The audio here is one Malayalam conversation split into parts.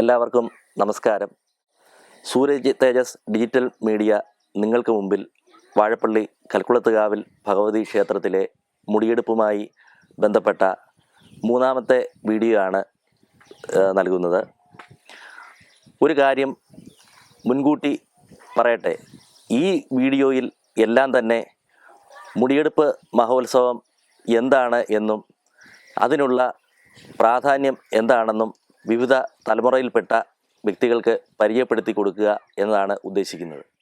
എല്ലാവർക്കും നമസ്കാരം. സൂരജ് തേജസ് ഡിജിറ്റൽ മീഡിയ നിങ്ങൾക്ക് മുമ്പിൽ വാഴപ്പള്ളി കൽക്കുളത്തുകാവിൽ ഭഗവതി ക്ഷേത്രത്തിലെ മുടിയെടുപ്പുമായി ബന്ധപ്പെട്ട മൂന്നാമത്തെ വീഡിയോ ആണ് നൽകുന്നത്. ഒരു കാര്യം മുൻകൂട്ടി പറയട്ടെ. ഈ വീഡിയോയിൽ എല്ലാം തന്നെ മുടിയെടുപ്പ് മഹോത്സവം എന്താണ് എന്നും അതിനുള്ള പ്രാധാന്യം എന്താണെന്നും വിവിധ തലമുറയിൽപ്പെട്ട വ്യക്തികൾക്ക് പരിചയപ്പെടുത്തി കൊടുക്കുക എന്നതാണ് ഉദ്ദേശിക്കുന്നത്.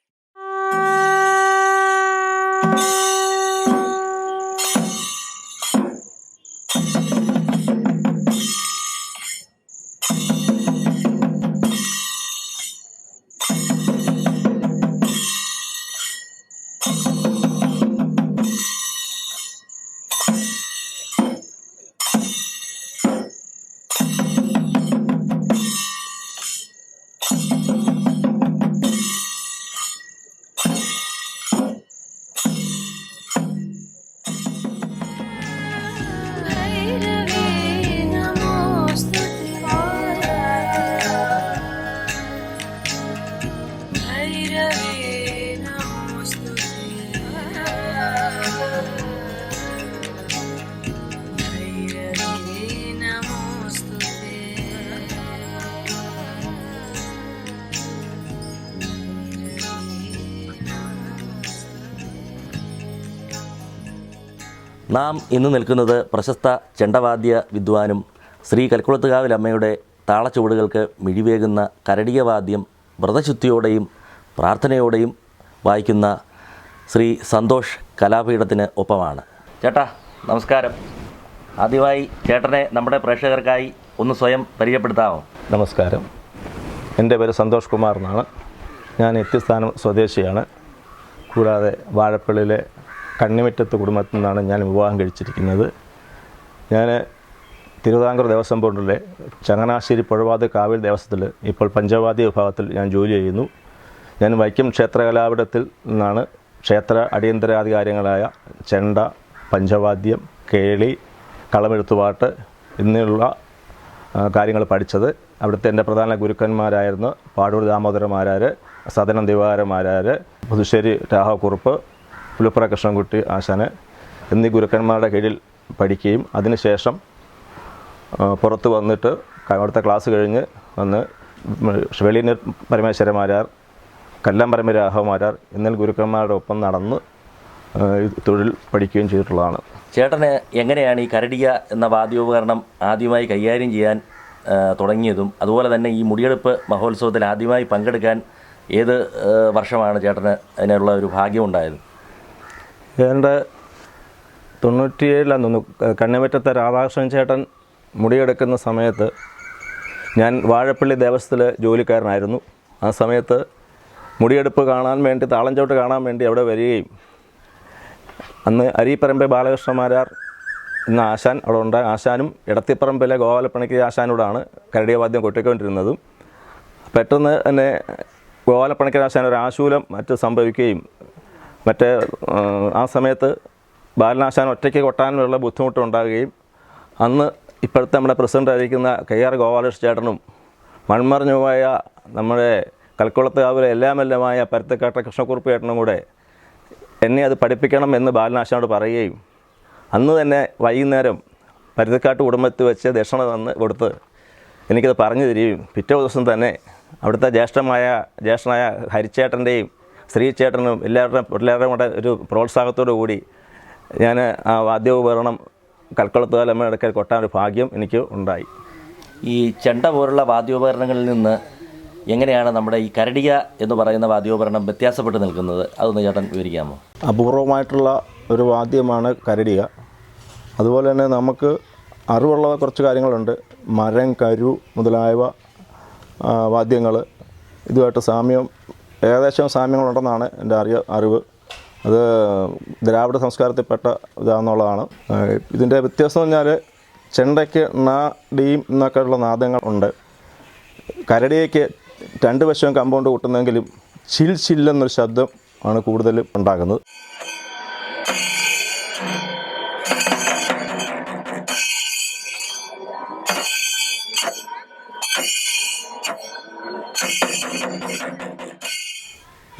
നാം ഇന്ന് നിൽക്കുന്നത് പ്രശസ്ത ചെണ്ടവാദ്യ വിദ്വാനും ശ്രീ കൽക്കുളത്തുകാവിലമ്മയുടെ താളച്ചുവടുകൾക്ക് മിഴിവേകുന്ന കരടിയവാദ്യം വ്രതശുദ്ധിയോടെയും പ്രാർത്ഥനയോടെയും വായിക്കുന്ന ശ്രീ സന്തോഷ് കലാപീഠത്തിന് ഒപ്പമാണ്. ചേട്ടാ നമസ്കാരം. ആദ്യമായി ചേട്ടനെ നമ്മുടെ പ്രേക്ഷകർക്കായി ഒന്ന് സ്വയം പരിചയപ്പെടുത്താമോ? നമസ്കാരം. എന്റെ പേര് സന്തോഷ് കുമാർ എന്നാണ്. ഞാൻ എത്തിസ്ഥാനം സ്വദേശിയാണ്. കൂടാതെ വാഴപ്പള്ളിയിലെ കണ്ണിമറ്റത്ത് കുടുംബത്തിൽ നിന്നാണ് ഞാൻ വിവാഹം കഴിച്ചിരിക്കുന്നത്. ഞാൻ തിരുവിതാംകൂർ ദേവസ്വം ബോർഡിലെ ചങ്ങനാശ്ശേരി പുഴവാത് കാവിൽ ദേവസ്വത്തിൽ ഇപ്പോൾ പഞ്ചവാദി വിഭാഗത്തിൽ ഞാൻ ജോലി ചെയ്യുന്നു. ഞാൻ വൈക്കം ക്ഷേത്രകലാപിടത്തിൽ നിന്നാണ് ക്ഷേത്ര അടിയന്തരാധികാരങ്ങളായ ചെണ്ട പഞ്ചവാദ്യം കേളി കളമെഴുത്തുപാട്ട് എന്നിവയുള്ള കാര്യങ്ങൾ പഠിച്ചത്. അവിടുത്തെ എന്റെ പ്രധാന ഗുരുക്കന്മാരായിരുന്നു പാടൂർ ദാമോദരമാരാർ സദനം ദിവാകരമാരാർ പുതുശ്ശേരി രാഘവക്കുറുപ്പ് പുലുപ്പുറ കൃഷ്ണൻകുട്ടി ആശാന് എന്നീ ഗുരുക്കന്മാരുടെ കീഴിൽ പഠിക്കുകയും അതിനുശേഷം പുറത്ത് വന്നിട്ട് അവിടുത്തെ ക്ലാസ് കഴിഞ്ഞ് വന്ന് വെളിയന്നൂർ പരമേശ്വരമാരാർ കല്ലം പരമരാഘവമാരാർ എന്നീ ഗുരുക്കന്മാരുടെ ഒപ്പം നടന്ന് തൊഴിൽ പഠിക്കുകയും ചെയ്തിട്ടുള്ളതാണ്. ചേട്ടന് എങ്ങനെയാണ് ഈ കരടിക എന്ന വാദ്യോപകരണം ആദ്യമായി കൈകാര്യം ചെയ്യാൻ തുടങ്ങിയതും അതുപോലെ തന്നെ ഈ മുടിയെടുപ്പ് മഹോത്സവത്തിൽ ആദ്യമായി പങ്കെടുക്കാൻ ഏത് വർഷമാണ് ചേട്ടന് അതിനുള്ള ഒരു ഭാഗ്യമുണ്ടായത് ഏതാണ്ട് തൊണ്ണൂറ്റിയേഴിലാന്ന് തോന്നുന്നു. കണ്ണിമറ്റത്തെ രാധാകൃഷ്ണൻ ചേട്ടൻ മുടിയെടുക്കുന്ന സമയത്ത് ഞാൻ വാഴപ്പള്ളി ദേവസ്വത്തിലെ ജോലിക്കാരനായിരുന്നു. ആ സമയത്ത് മുടിയെടുപ്പ് കാണാൻ വേണ്ടി താളഞ്ചോട്ട് കാണാൻ വേണ്ടി അവിടെ വരികയും അന്ന് അരീപ്പറമ്പെ ബാലകൃഷ്ണമാരാർ എന്ന ആശാൻ അവിടെ ഉണ്ട്. ആശാനും ഇടത്തിപ്പറമ്പിലെ ഗോപാലപ്പണിക്ക് ആശാനോടാണ് കരടിയവാദ്യം കൊട്ടിക്കൊണ്ടിരുന്നതും. പെട്ടെന്ന് തന്നെ ഗോപാലപ്പണിക്കർ ആശാൻ ഒരു ആശൂലം മറ്റ് സംഭവിക്കുകയും മറ്റേ ആ, സമയത്ത് ബാലനാശാൻ ഒറ്റയ്ക്ക് കൊട്ടാനുള്ള ബുദ്ധിമുട്ടുണ്ടാകുകയും അന്ന് ഇപ്പോഴത്തെ നമ്മുടെ പ്രസിഡന്റ് ആയിരിക്കുന്ന കെ ആർ ഗോപാലകൃഷ്ണ ചേട്ടനും മൺമറിഞ്ഞുപോയ നമ്മുടെ കൽക്കുളത്തുകാവിലെ എല്ലാമെല്ലാമായ പരുത്തക്കാട്ട കൃഷ്ണക്കുറുപ്പ് ചേട്ടനും കൂടെ എന്നെ അത് പഠിപ്പിക്കണം എന്ന് ബാലനാശാനോട് പറയുകയും അന്ന് തന്നെ വൈകുന്നേരം പരുത്തക്കാട്ട് കുടുംബത്തിൽ വെച്ച് ദക്ഷിണ തന്ന് കൊടുത്ത് എനിക്കത് പറഞ്ഞു തരികയും പിറ്റേ ദിവസം തന്നെ അവിടുത്തെ ജ്യേഷ്ഠമായ ജ്യേഷ്ഠനായ ഹരിച്ചേട്ടന്റെയും ശ്രീചേട്ടനും എല്ലാവരുടെയും എല്ലാവരുടെയും കൂടെ ഒരു പ്രോത്സാഹത്തോടു കൂടി ഞാൻ ആ വാദ്യോപകരണം കൽക്കുളത്തുകാലമ്മ എടുക്കൽ കൊട്ടാൻ ഒരു ഭാഗ്യം എനിക്ക് ഉണ്ടായി. ഈ ചെണ്ട പോലുള്ള വാദ്യോപകരണങ്ങളിൽ നിന്ന് എങ്ങനെയാണ് നമ്മുടെ ഈ കരടിക എന്ന് പറയുന്ന വാദ്യോപകരണം വ്യത്യാസപ്പെട്ട് നിൽക്കുന്നത്? അതൊന്ന് ചേട്ടൻ വിവരിക്കാമോ? അപൂർവമായിട്ടുള്ള ഒരു വാദ്യമാണ് കരടിക. അതുപോലെ തന്നെ നമുക്ക് അറിവുള്ള കുറച്ച് കാര്യങ്ങളുണ്ട്. മരം കരു മുതലായവ വാദ്യങ്ങൾ. ഇതുമായിട്ട് സാമ്യം ഏകദേശം സാമ്യങ്ങളുണ്ടെന്നാണ് എന്റെ അറിയ അറിവ്. അത് ദ്രാവിഡ സംസ്കാരത്തിൽപ്പെട്ട ഇതാണെന്നുള്ളതാണ് ഇതിന്റെ വ്യത്യാസം എന്ന് പറഞ്ഞാൽ ചെണ്ടയ്ക്ക് നാ ഡീം എന്നൊക്കെയുള്ള നാദങ്ങൾ ഉണ്ട്. കരടിയേക്ക് രണ്ട് വശവും കമ്പൗണ്ട് കൂട്ടുന്നെങ്കിലും ചിൽ ചില്ലെന്നൊരു ശബ്ദം ആണ് കൂടുതലും ഉണ്ടാകുന്നത്.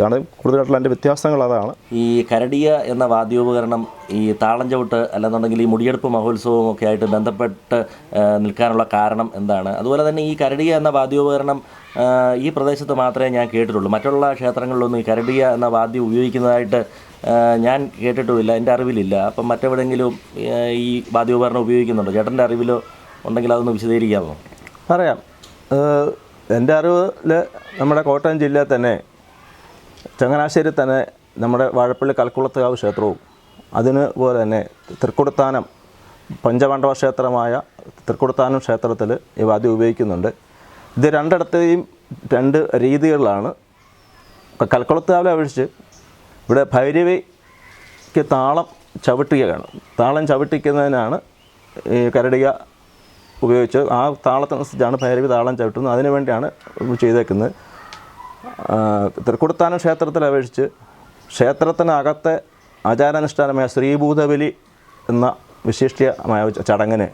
ഇതാണ് കൂടുതലായിട്ടുള്ള അതിന്റെ വ്യത്യാസങ്ങൾ അതാണ്. ഈ കരടിയ എന്ന വാദ്യോപകരണം ഈ താളം ചവിട്ട് അല്ലെന്നുണ്ടെങ്കിൽ ഈ മുടിയെടുപ്പ് മഹോത്സവവും ഒക്കെ ആയിട്ട് ബന്ധപ്പെട്ട് നിൽക്കാനുള്ള കാരണം എന്താണ്? അതുപോലെ തന്നെ ഈ കരടിയ എന്ന വാദ്യോപകരണം ഈ പ്രദേശത്ത് മാത്രമേ ഞാൻ കേട്ടിട്ടുള്ളൂ. മറ്റുള്ള ക്ഷേത്രങ്ങളിലൊന്നും ഈ കരടിയ എന്ന വാദ്യം ഉപയോഗിക്കുന്നതായിട്ട് ഞാൻ കേട്ടിട്ടുമില്ല എന്റെ അറിവിലില്ല. അപ്പം മറ്റെവിടെയെങ്കിലും ഈ വാദ്യോപകരണം ഉപയോഗിക്കുന്നുണ്ടോ? ചേട്ടന്റെ അറിവിലോ ഉണ്ടെങ്കിൽ അതൊന്ന് വിശദീകരിക്കാമോ? പറയാം എന്റെ അറിവിൽ നമ്മുടെ കോട്ടയം ജില്ലയിൽ തന്നെ ചങ്ങനാശ്ശേരി തന്നെ നമ്മുടെ വാഴപ്പള്ളി കൽക്കുളത്തുകാവ് ക്ഷേത്രവും അതിനുപോലെ തന്നെ തൃക്കുടത്താനം പഞ്ചപാണ്ഡവ ക്ഷേത്രമായ തൃക്കുടുത്താനം ക്ഷേത്രത്തിൽ ഈ വാദ്യം ഉപയോഗിക്കുന്നുണ്ട്. ഇത് രണ്ടിടത്തെയും രണ്ട് രീതികളിലാണ്. കൽക്കുളത്താവിലെ അപേക്ഷിച്ച് ഇവിടെ ഭൈരവിക്ക് താളം ചവിട്ടുകയാണ്. താളം ചവിട്ടിക്കുന്നതിനാണ് ഈ കരടിക ഉപയോഗിച്ച് ആ താളത്തിനനുസരിച്ചാണ് ഭൈരവി താളം ചവിട്ടുന്നത്. അതിനു വേണ്ടിയാണ് ചെയ്തേക്കുന്നത്. തൃക്കുടുത്താനം ക്ഷേത്രത്തിൽ അപേക്ഷിച്ച് ക്ഷേത്രത്തിനകത്തെ ആചാരാനുഷ്ഠാനമായ ശ്രീഭൂതബലി എന്ന വിശിഷ്ടമായ ചടങ്ങിന്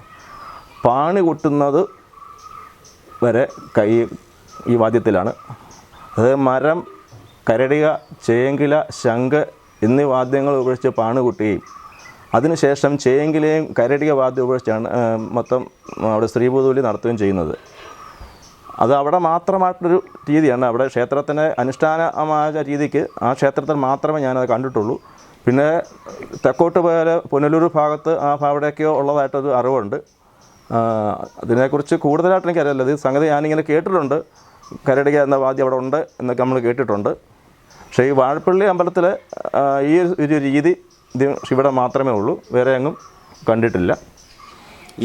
പാണി കൊട്ടുന്നത് വരെ കൈ ഈ വാദ്യത്തിലാണ്. അത് മരം കരടിക ചേങ്കില ശംഖ് എന്നീ വാദ്യങ്ങൾ ഉപയോഗിച്ച് പാണി കൊട്ടുകയും അതിനുശേഷം ചേങ്കിലയും കരടിക വാദ്യം ഉപയോഗിച്ചാണ് മൊത്തം അവിടെ ശ്രീഭൂതബലി നടത്തുകയും ചെയ്യുന്നത്. അത് അവിടെ മാത്രമായിട്ടൊരു രീതിയാണ്. അവിടെ ക്ഷേത്രത്തിന് അനുഷ്ഠാനമായ രീതിക്ക് ആ ക്ഷേത്രത്തിൽ മാത്രമേ ഞാനത് കണ്ടിട്ടുള്ളൂ. പിന്നെ തെക്കോട്ട് പോയാൽ പുനലൂർ ഭാഗത്ത് ആ അവിടെയൊക്കെയോ ഉള്ളതായിട്ടൊരു അറിവുണ്ട്. അതിനെക്കുറിച്ച് കൂടുതലായിട്ട് എനിക്കറിയില്ല. ഇത് സംഗതി ഞാനിങ്ങനെ കേട്ടിട്ടുണ്ട്. കരടിക എന്ന വാദ്യം അവിടെ ഉണ്ട് എന്നൊക്കെ നമ്മൾ കേട്ടിട്ടുണ്ട്. പക്ഷേ ഈ വാഴപ്പള്ളി അമ്പലത്തിലെ ഈ ഒരു രീതി ഇത് ഇവിടെ മാത്രമേ ഉള്ളൂ. വേറെ എങ്ങും കണ്ടിട്ടില്ല.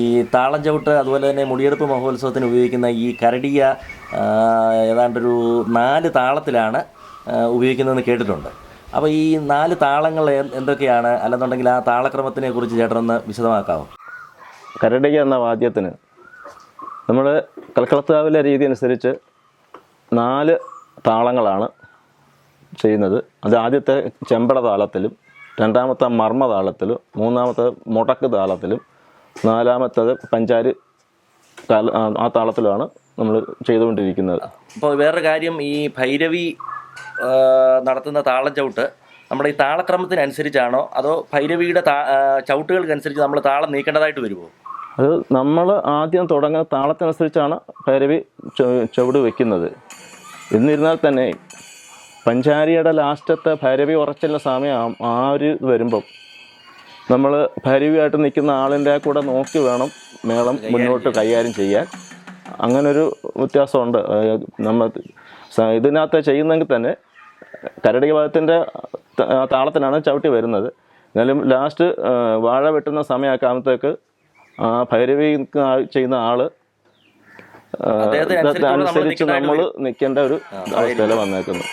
ഈ താളം ചവിട്ട് അതുപോലെ തന്നെ മുടിയെടുപ്പ് മഹോത്സവത്തിന് ഉപയോഗിക്കുന്ന ഈ കരടിയ ഏതാണ്ടൊരു നാല് താളത്തിലാണ് ഉപയോഗിക്കുന്നതെന്ന് കേട്ടിട്ടുണ്ട്. അപ്പോൾ ഈ നാല് താളങ്ങൾ എന്തൊക്കെയാണ്? അല്ലെന്നുണ്ടെങ്കിൽ ആ താളക്രമത്തിനെ കുറിച്ച് ചേട്ടനൊന്ന് വിശദമാക്കാമോ കരടിക എന്ന വാദ്യത്തിന് നമ്മൾ കൽക്കളത്താവിലെ രീതി അനുസരിച്ച് നാല് താളങ്ങളാണ് ചെയ്യുന്നത്. അത് ആദ്യത്തെ ചെമ്പട താളത്തിലും രണ്ടാമത്തെ മർമ്മ താളത്തിലും മൂന്നാമത്തെ മുടക്ക് താളത്തിലും നാലാമത്തത് പഞ്ചാരി ആ- താളത്തിലാണ് നമ്മൾ ചെയ്തുകൊണ്ടിരിക്കുന്നത്. അപ്പോൾ വേറൊരു കാര്യം ഈ ഭൈരവി നടത്തുന്ന താളം ചവിട്ട് നമ്മുടെ ഈ താളക്രമത്തിനനുസരിച്ചാണോ? അതോ ഭൈരവിയുടെ താ ചവിട്ടുകൾക്കനുസരിച്ച് നമ്മൾ താളം നീക്കേണ്ടതായിട്ട് വരുമോ അത് നമ്മൾ ആദ്യം തുടങ്ങുന്ന താളത്തിനനുസരിച്ചാണ് ഭൈരവി ചുവട് വെക്കുന്നത്. എന്നിരുന്നാൽ തന്നെ പഞ്ചാരിയുടെ ലാസ്റ്റത്തെ ഭൈരവി ഉറച്ചുള്ള സമയം ആ- ഒരു വരുമ്പം നമ്മൾ ഭൈരവിയായിട്ട് നിൽക്കുന്ന ആളിന്റെ കൂടെ നോക്കി വേണം മേളം മുന്നോട്ട് കൈകാര്യം ചെയ്യാൻ. അങ്ങനൊരു വ്യത്യാസമുണ്ട്. നമ്മൾ ഇതിനകത്ത് ചെയ്യുന്നെങ്കിൽ തന്നെ കരടി ഭാഗത്തിന്റെ താളത്തിനാണ് ചവിട്ടി വരുന്നത്. എന്നാലും ലാസ്റ്റ് വാഴ വെട്ടുന്ന സമയമൊക്കെ ആകുമ്പോഴത്തേക്ക് ആ ഭൈരവി ചെയ്യുന്ന ആൾ അനുസരിച്ച് നമ്മൾ നിൽക്കേണ്ട ഒരു അവസ്ഥയിൽ വന്നേക്കുന്നു.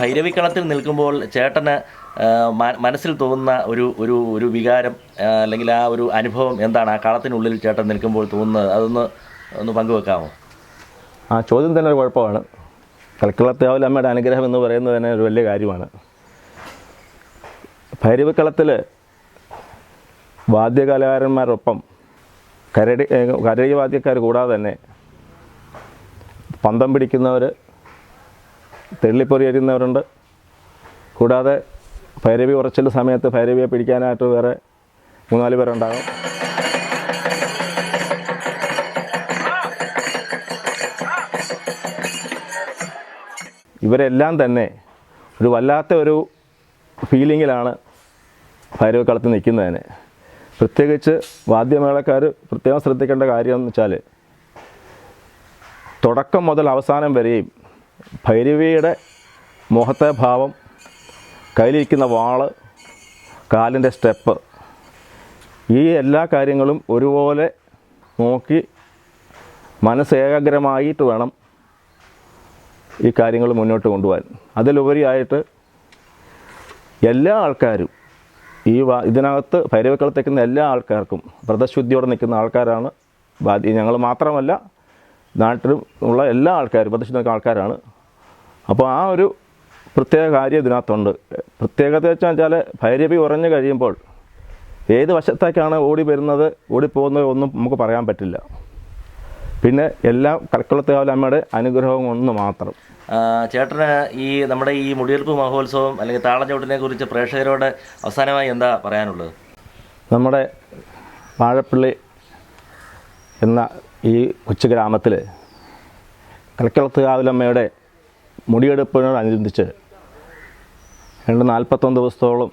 ഭൈരവിക്കളത്തിൽ നിൽക്കുമ്പോൾ ചേട്ടന് മനസ്സിൽ തോന്നുന്ന ഒരു ഒരു ഒരു വികാരം അല്ലെങ്കിൽ ആ ഒരു അനുഭവം എന്താണ്? ആ കളത്തിനുള്ളിൽ ചേട്ടൻ നിൽക്കുമ്പോൾ തോന്നുന്നത് അതൊന്ന് ഒന്ന് പങ്കുവെക്കാമോ? ആ ചോദ്യം തന്നെ ഒരു കുഴപ്പമാണ്. കളിക്കളത്തേവൽ അമ്മയുടെ അനുഗ്രഹം എന്ന് പറയുന്നത് തന്നെ ഒരു വലിയ കാര്യമാണ്. ഭൈരവിക്കളത്തിൽ വാദ്യകലാകാരന്മാരൊപ്പം കരടി കരടി വാദ്യക്കാർ കൂടാതെ തന്നെ പന്തം പിടിക്കുന്നവർ തെള്ളിപ്പൊറി എറിയുന്നവരുണ്ട് കൂടാതെ ഭൈരവി ഉറച്ചിൽ സമയത്ത് ഭൈരവിയെ പിടിക്കാനായിട്ട് വേറെ മൂന്നാൽ പേരുണ്ടാകും. ഇവരെല്ലാം തന്നെ ഒരു വല്ലാത്ത ഒരു ഫീലിങ്ങിലാണ് ഭൈരവ കളത്ത് നിൽക്കുന്നതിന്. പ്രത്യേകിച്ച് വാദ്യമേളക്കാർ പ്രത്യേകം ശ്രദ്ധിക്കേണ്ട കാര്യം എന്ന് വെച്ചാൽ തുടക്കം മുതൽ അവസാനം വരെയും ഭൈരവിയുടെ മുഖത്തെ ഭാവം കയ്യിലിരിക്കുന്ന വാൾ കാലിന്റെ സ്റ്റെപ്പ് ഈ എല്ലാ കാര്യങ്ങളും ഒരുപോലെ നോക്കി മനസ്സ് ഏകാഗ്രമായിട്ട് വേണം ഈ കാര്യങ്ങൾ മുന്നോട്ട് കൊണ്ടുപോകാൻ. അതിലുപരിയായിട്ട് എല്ലാ ആൾക്കാരും ഈ ഇതിനകത്ത് ഭൈരവക്കളത്തേക്കുന്ന എല്ലാ ആൾക്കാർക്കും വ്രതശുദ്ധിയോടെ നിൽക്കുന്ന ആൾക്കാരാണ് ബാധ്യ ഞങ്ങൾ മാത്രമല്ല നാട്ടിലും ഉള്ള എല്ലാ ആൾക്കാരും വ്രതശുദ്ധി നിൽക്കുന്ന ആൾക്കാരാണ്. അപ്പോൾ ആ ഒരു പ്രത്യേക കാര്യം ഇതിനകത്തുണ്ട്. പ്രത്യേകത വെച്ചാൽ ഭൈരവി ഉറഞ്ഞു കഴിയുമ്പോൾ ഏത് വശത്തേക്കാണ് ഓടി വരുന്നത് ഓടിപ്പോകുന്നത് ഒന്നും നമുക്ക് പറയാൻ പറ്റില്ല. പിന്നെ എല്ലാം കൽക്കുളത്തേവല അമ്മയുടെ അനുഗ്രഹവും ഒന്ന് മാത്രം. ചേട്ടന് ഈ നമ്മുടെ ഈ മുടിയെടുപ്പ് മഹോത്സവം അല്ലെങ്കിൽ താളച്ചവിട്ടിനെ കുറിച്ച് പ്രേക്ഷകരോട് അവസാനമായി എന്താ പറയാനുള്ളത്? നമ്മുടെ വാഴപ്പള്ളി എന്ന ഈ കൊച്ചു ഗ്രാമത്തിൽ കലക്കളത്തുകാവിലമ്മയുടെ മുടിയെടുപ്പിനോടനുബന്ധിച്ച് രണ്ട് നാൽപ്പത്തൊന്ന് ദിവസത്തോളം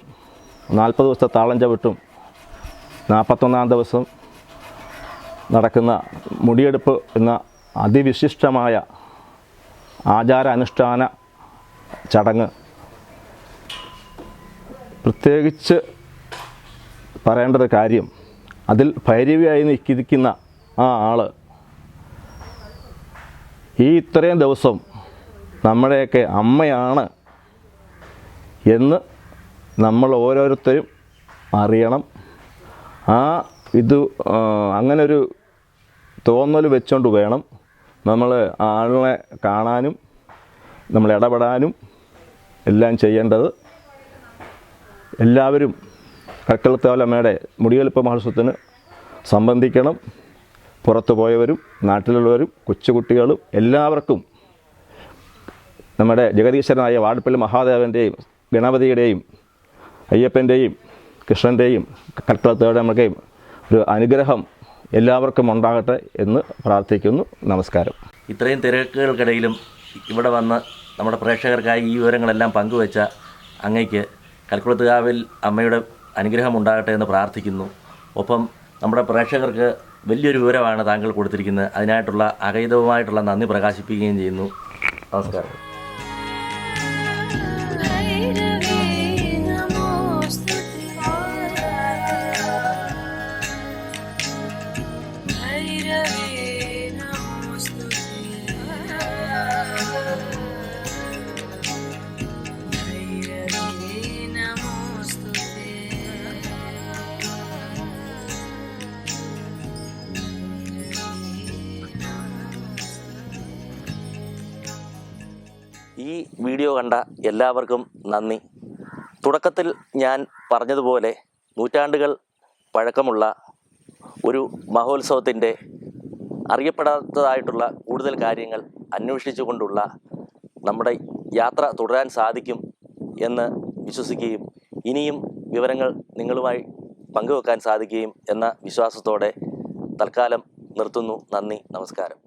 നാൽപ്പത് ദിവസത്തെ താളം ചവിട്ടും നാൽപ്പത്തൊന്നാം ദിവസം നടക്കുന്ന മുടിയെടുപ്പ് എന്ന അതിവിശിഷ്ടമായ ആചാരാനുഷ്ഠാന ചടങ്ങ്. പ്രത്യേകിച്ച് പറയേണ്ടത് കാര്യം അതിൽ ഭൈരവിയായി നിൽക്കുന്ന ആ ആൾ ഈ ഇത്രയും ദിവസം നമ്മുടെയൊക്കെ അമ്മയാണ് എന്ന് നമ്മൾ ഓരോരുത്തരും അറിയണം. ആ ഇത് അങ്ങനൊരു തോന്നൽ വെച്ചുകൊണ്ട് വേണം നമ്മൾ ആളിനെ കാണാനും നമ്മൾ ഇടപെടാനും എല്ലാം ചെയ്യേണ്ടത്. എല്ലാവരും കക്കളത്തോലമ്മയുടെ മുടിയെളുപ്പ മഹോത്സവത്തിന് സംബന്ധിക്കണം. പുറത്തു പോയവരും നാട്ടിലുള്ളവരും കൊച്ചുകുട്ടികളും എല്ലാവർക്കും നമ്മുടെ ജഗദീശ്വരനായ വാഴപ്പള്ളി മഹാദേവന്റെയും ഗണപതിയുടെയും അയ്യപ്പന്റെയും കൃഷ്ണന്റെയും കൽക്കളത്തോടമ്മയുടെയും ഒരു അനുഗ്രഹം എല്ലാവർക്കും ഉണ്ടാകട്ടെ എന്ന് പ്രാർത്ഥിക്കുന്നു. നമസ്കാരം. ഇത്രയും തിരക്കുകൾക്കിടയിലും ഇവിടെ വന്ന് നമ്മുടെ പ്രേക്ഷകർക്കായി ഈ വിവരങ്ങളെല്ലാം പങ്കുവച്ച അങ്ങയ്ക്ക് കൽക്കുളത്തുകാവിൽ അമ്മയുടെ അനുഗ്രഹം ഉണ്ടാകട്ടെ എന്ന് പ്രാർത്ഥിക്കുന്നു. ഒപ്പം നമ്മുടെ പ്രേക്ഷകർക്ക് വലിയൊരു വിവരമാണ് താങ്കൾ കൊടുത്തിരിക്കുന്നത്. അതിനായിട്ടുള്ള അകൈതവുമായിട്ടുള്ള നന്ദി പ്രകാശിപ്പിക്കുകയും ചെയ്യുന്നു. നമസ്കാരം. വീഡിയോ കണ്ട എല്ലാവർക്കും നന്ദി. തുടക്കത്തിൽ ഞാൻ പറഞ്ഞതുപോലെ നൂറ്റാണ്ടുകൾ പഴക്കമുള്ള ഒരു മഹോത്സവത്തിന്റെ അറിയപ്പെടാത്തതായിട്ടുള്ള കൂടുതൽ കാര്യങ്ങൾ അന്വേഷിച്ചുകൊണ്ടുള്ള നമ്മുടെ യാത്ര തുടരാൻ സാധിക്കും എന്ന് വിശ്വസിക്കുകയും ഇനിയും വിവരങ്ങൾ നിങ്ങളുമായി പങ്കുവെക്കാൻ സാധിക്കുകയും എന്ന വിശ്വാസത്തോടെ തൽക്കാലം നിർത്തുന്നു. നന്ദി. നമസ്കാരം.